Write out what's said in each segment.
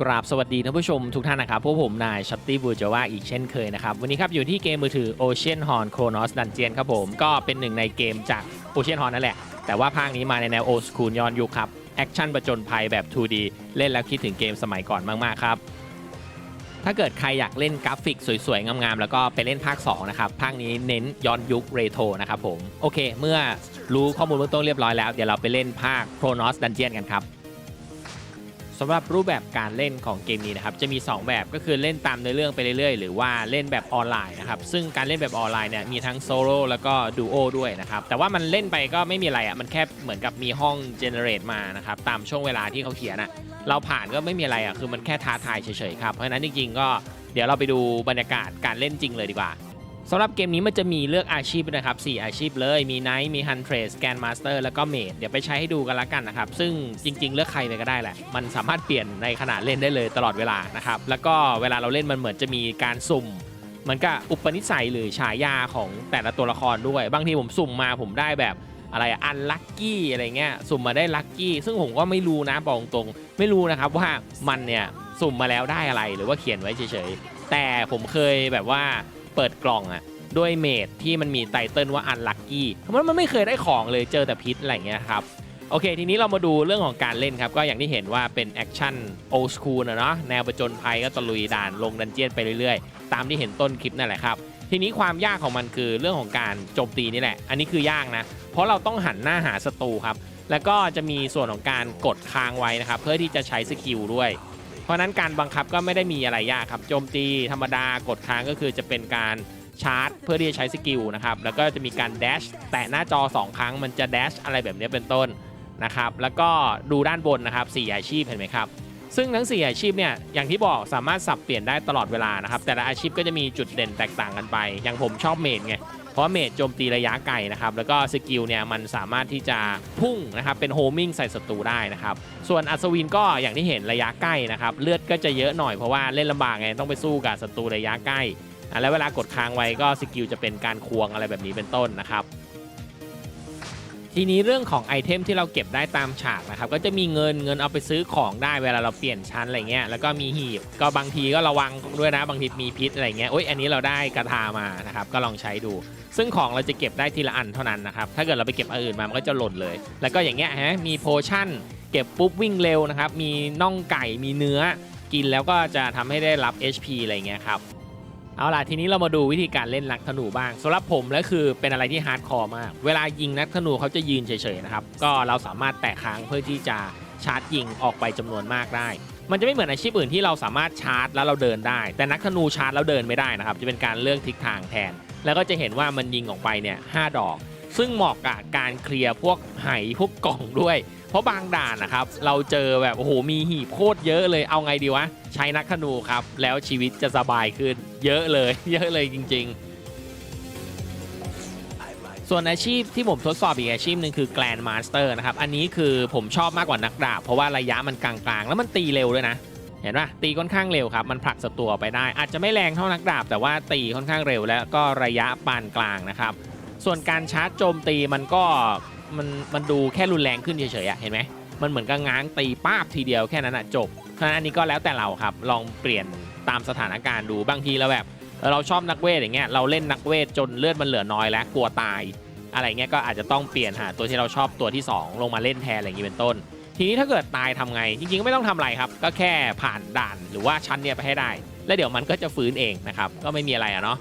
กราบสวัสดีท่านผู้ชมทุกท่านนะครับ พวกผมนายชัตตี้บูจาวาอีกเช่นเคยนะครับ วันนี้ครับอยู่ที่เกมมือถือ Ocean Horn Chronos Dungeon ครับผม ก็เป็นหนึ่งในเกมจาก Ocean Horn นั่นแหละ แต่ว่าภาคนี้มาในแนว Old School ย้อนยุคครับ แอคชั่นประจนภัยแบบ 2D เล่นแล้วคิดถึงเกมสมัยก่อนมาก ๆ ครับ ถ้าเกิดใครอยากเล่นกราฟิกสวยๆ งามๆ แล้วก็ไปเล่นภาค 2 นะครับ ภาคนี้เน้นย้อนยุคเรโทรนะครับผม โอเค เมื่อรู้ข้อมูลเบื้องต้นเรียบร้อยแล้ว เดี๋ยวเราไปเล่นภาค Chronos Dungeon กันครับ สำหรับรูปแบบการเล่นของเกมนี้นะครับจะมี 2 แบบก็คือเล่นตามในเรื่องไปเรื่อยๆ หรือว่าเล่นแบบออนไลน์นะครับซึ่งการเล่นแบบออนไลน์เนี่ยมีทั้งโซโล่แล้วก็ดูโอด้วยนะครับแต่ว่ามันเล่นไปก็ไม่มีอะไรอะมันแค่เหมือนกับมีห้องเจเนเรตมานะครับตามช่วงเวลาที่เขาเขียนอะเราผ่านก็ไม่มีอะไรอะคือมันแค่ท้าทายเฉยๆครับเพราะฉะนั้นจริงๆก็เดี๋ยวเราไปดูบรรยากาศการเล่นจริงเลยดีกว่า สำหรับเกมนี้มันจะมีเลือกอาชีพนะครับ 4 อาชีพเลย มี Knight มี Huntress Scan Master แล้วก็ Mage เดี๋ยวไปใช้ให้ดูกันละกันนะครับ ซึ่งจริง ๆ เลือกใครไปก็ได้แหละ มันสามารถเปลี่ยนในขณะเล่นได้เลยตลอดเวลานะครับ แล้วก็เวลาเราเล่นมันเหมือนจะมีการสุ่มมือนกับอุปนิสัยหรือฉายาของแต่ละตัวละครด้วย บางทีผมสุ่มมาผมได้แบบอะไรอันลัคกี้อะไรเงี้ยสุ่มมาได้ลัคกี้ซึ่งผมก็ไม่รู้นะบอกตรงๆไม่รู้นะครับว่ามันเนี่ยสุ่มมาแล้วได้อะไรหรือว่าเขียนไว้เฉยๆแต่ผมเคยแบบว่า เปิดกล่องอะด้วยเมดที่มันมีไตเติลว่าอันลัคกี้เพราะมันไม่เคยได้ของเลยเจอแต่พิษอะไรเงี้ยครับโอเค ทีนี้เรามาดูเรื่องของการเล่นครับ ก็อย่างที่เห็นว่าเป็นแอคชั่นโอส o ู l นะเนาะแนวประจนภัยก็ตะลุยด่านลงดันเจียนไปเรื่อยๆ ตามที่เห็นต้นคลิปนั่นแหละครับ ทีนี้ความยากของมันคือเรื่องของการโจมตีนี่แหละ อันนี้คือยากนะ เพราะเราต้องหันหน้าหาศัตรูครับ แล้วก็จะมีส่วนของการกดค้างไว้นะครับ เพื่อที่จะใช้สกิลด้วย เพราะนั้นการบังคับก็ไม่ได้มีอะไรยากครับโจมตีธรรมดากดค้างก็คือจะเป็นการชาร์จเพื่อที่จะใช้สกิลนะครับแล้วก็จะมีการแดชแตะหน้าจอ 2 ครั้งมันจะแดชอะไรแบบนี้เป็นต้นนะครับแล้วก็ดูด้านบนนะครับ4อาชีพเห็นไหมครับซึ่งทั้ง 4 อาชีพเนี่ยอย่างที่บอกสามารถสับเปลี่ยนได้ตลอดเวลานะครับแต่ละอาชีพก็จะมีจุดเด่นแตกต่างกันไป อย่างผมชอบเมดไง ราะเมดโจมตีระยะไกลนะครับ แล้วก็สกิลเนี่ยมันสามารถที่จะพุ่งนะครับ เป็นโฮมิ่งใส่ศัตรูได้นะครับ ส่วนอัศวินก็อย่างที่เห็นระยะใกล้นะครับ เลือดก็จะเยอะหน่อยเพราะว่าเล่นลำบากไงต้องไปสู้กับศัตรูระยะใกล้ แล้วเวลากดค้างไว้ก็สกิลจะเป็นการควงอะไรแบบนี้เป็นต้นนะครับทีนี้เรื่องของไอเทมที่เราเก็บได้ตามฉากนะครับก็จะมีเงินเงินเอาไปซื้อของได้เวลาเราเปลี่ยนชั้นอะไรเงี้ยแล้วก็มีหีบก็บางทีก็ระวังด้วยนะบางทีมีพิษอะไรเงี้ยโอ้ยอันนี้เราได้กระทามานะครับก็ลองใช้ดู ซึ่งของเราจะเก็บได้ทีละอันเท่านั้นนะครับ ถ้าเกิดเราไปเก็บอันอื่นมา มันก็จะหล่นเลย แล้วก็อย่างเงี้ยฮะ มีโพชั่น เก็บปุ๊บวิ่งเร็วนะครับ มีน่องไก่ มีเนื้อ กินแล้วก็จะทำให้ได้รับ HP อะไรเงี้ยครับ เอาล่ะ ทีนี้เรามาดูวิธีการเล่นนักธนูบ้างสำหรับผมแล้วคือเป็นอะไรที่ฮาร์ดคอร์มาก เวลายิงนักธนูเขาจะยืนเฉยๆนะครับ ก็เราสามารถแตะค้างเพื่อที่จะชาร์จยิงออกไปจำนวนมากได้ มันจะไม่เหมือนอาชีพอื่นที่เราสามารถชาร์จแล้วเราเดินได้ แต่นักธนูชาร์จแล้วเดินไม่ได้นะครับ จะเป็นการเลือกทิศทางแทน แล้วก็จะเห็นว่ามันยิงออกไปเนี่ยหดอก ซึ่งเหมาะกับการเคลียร์พวกไหพวกกล่องด้วย เพราะบางด่านนะครับ เราเจอแบบโอ้โหมีหีบโคตรเยอะเลยเอาไงดีวะใช้นักธนูครับแล้วชีวิตจะสบายขึ้น เยอะเลย เยอะเลยจริง ๆ ส่วนอาชีพที่ผมทดสอบอีกอาชีพหนึ่งคือแก n d นมาสเตอร์นะครับ อันนี้คือผมชอบมากกว่านักดาบ เพราะว่าระยะมันกลางๆ แล้วมันตีเร็วด้วยนะ เห็นปะตีค่อนข้างเร็วครับ มันผลักศัตรูออกไปได้ อาจจะไม่แรงเท่านักดาบ แต่ว่าตีค่อนข้างเร็วแล้วก็ระยะปานกลางนะครับ ส่วนการชาร์จโจมตีมันก็มันมันดูแค่รุนแรงขึ้นเฉยๆเห็นไหมมันเหมือนกับง้างตีป้าบทีเดียวแค่นั้นอะจบเพราะฉะนั้นอันนี้ก็แล้วแต่เราครับลองเปลี่ยนตามสถานการณ์ดูบางทีเราแบบ เราชอบนักเวทอย่างเงี้ยเราเล่นนักเวทจนเลือดมันเหลือน้อยแล้วกลัวตาย อะไรเงี้ยก็อาจจะต้องเปลี่ยนหาตัวที่เราชอบตัวที่ 2 ลงมาเล่นแทนอะไรอย่างนี้เป็นต้น ทีนี้ถ้าเกิดตายทำไง จริงๆก็ไม่ต้องทำอะไรครับ ก็แค่ผ่านด่านหรือว่าชั้นเนี่ยไปให้ได้ แล้วเดี๋ยวมันก็จะฟื้นเองนะครับก็ไม่มีอะไรอะเนาะ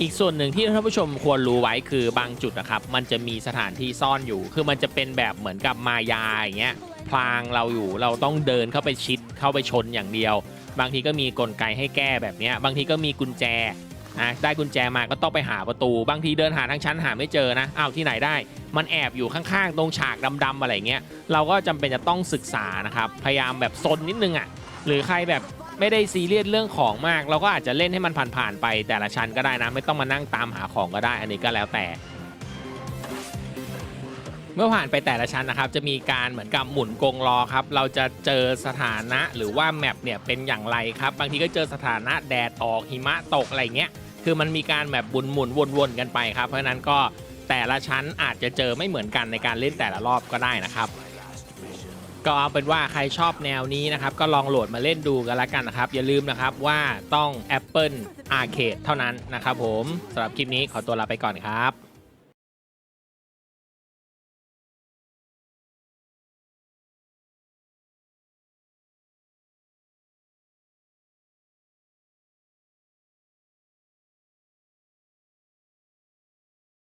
อีกส่วนหนึ่งที่ท่านผู้ชมควรรู้ไว้คือบางจุดนะครับ มันจะมีสถานที่ซ่อนอยู่ คือมันจะเป็นแบบเหมือนกับมายาอย่างเงี้ยพลางเราอยู่เราต้องเดินเข้าไปชิดเข้าไปชนอย่างเดียว บางทีก็มีกลไกให้แก้แบบนี้บางทีก็มีกุญแจนะได้กุญแจมาก็ต้องไปหาประตู บางทีเดินหาทั้งชั้นหาไม่เจอนะอ้าวที่ไหนได้ มันแอบอยู่ข้างๆ ตรงฉากดำๆอะไรเงี้ยเราก็จำเป็นจะต้องศึกษานะครับพยายามแบบซนนิดนึงอะหรือใครแบบไม่ได้ซีเรียสเรื่องของมาก เราก็อาจจะเล่นให้มันผ่านๆไปแต่ละชั้นก็ได้นะ ไม่ต้องมานั่งตามหาของก็ได้ อันนี้ก็แล้วแต่ เมื่อผ่านไปแต่ละชั้นนะครับ จะมีการเหมือนกับหมุนกงล้อครับ เราจะเจอสถานะหรือว่าแมปเนี่ยเป็นอย่างไรครับ บางทีก็เจอสถานะแดดออกหิมะตกอะไรเงี้ย คือมันมีการแบบบุนหมุนวนๆกันไปครับ เพราะฉะนั้นก็แต่ละชั้นอาจจะเจอไม่เหมือนกันในการเล่นแต่ละรอบก็ได้นะครับ ก็เอาเป็นว่าใครชอบแนวนี้นะครับ ก็ลองโหลดมาเล่นดูกันละกันนะครับ อย่าลืมนะครับว่าต้อง Apple Arcade เท่านั้นนะครับผมสำหรับคลิปนี้ขอตัวลาไปก่อนครับ